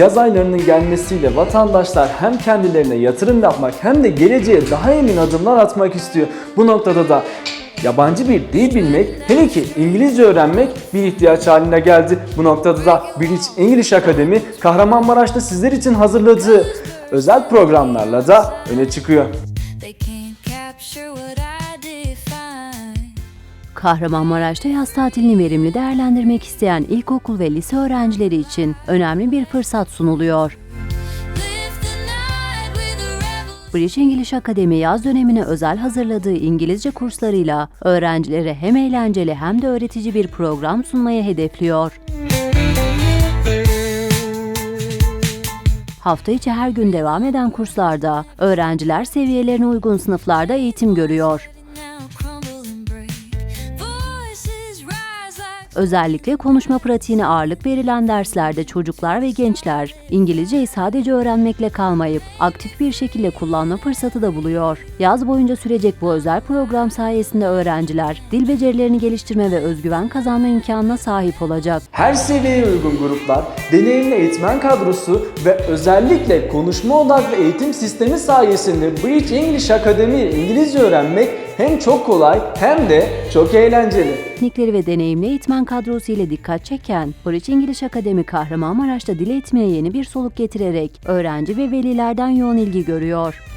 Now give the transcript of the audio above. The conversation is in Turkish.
Yaz aylarının gelmesiyle vatandaşlar hem kendilerine yatırım yapmak hem de geleceğe daha emin adımlar atmak istiyor. Bu noktada da Yabancı bir dil bilmek, hele ki İngilizce öğrenmek bir ihtiyaç haline geldi. Bu noktada da British English Academy Kahramanmaraş'ta sizler için hazırladığı özel programlarla da öne çıkıyor. Kahramanmaraş'ta yaz tatilini verimli değerlendirmek isteyen ilkokul ve lise öğrencileri için önemli bir fırsat sunuluyor. British English Academy yaz dönemine özel hazırladığı İngilizce kurslarıyla öğrencilere hem eğlenceli hem de öğretici bir program sunmayı hedefliyor. Hafta içi her gün devam eden kurslarda öğrenciler seviyelerine uygun sınıflarda eğitim görüyor. Özellikle konuşma pratiğine ağırlık verilen derslerde çocuklar ve gençler İngilizceyi sadece öğrenmekle kalmayıp aktif bir şekilde kullanma fırsatı da buluyor. Yaz boyunca sürecek bu özel program sayesinde öğrenciler dil becerilerini geliştirme ve özgüven kazanma imkanına sahip olacak. Her seviyeye uygun gruplar, deneyimli eğitmen kadrosu ve özellikle konuşma odaklı eğitim sistemi sayesinde British English Academy İngilizce öğrenmek hem çok kolay hem de çok eğlenceli. Teknikleri ve deneyimli eğitmen kadrosu ile dikkat çeken British English Academy Kahramanmaraş'ta dil eğitimine yeni bir soluk getirerek öğrenci ve velilerden yoğun ilgi görüyor.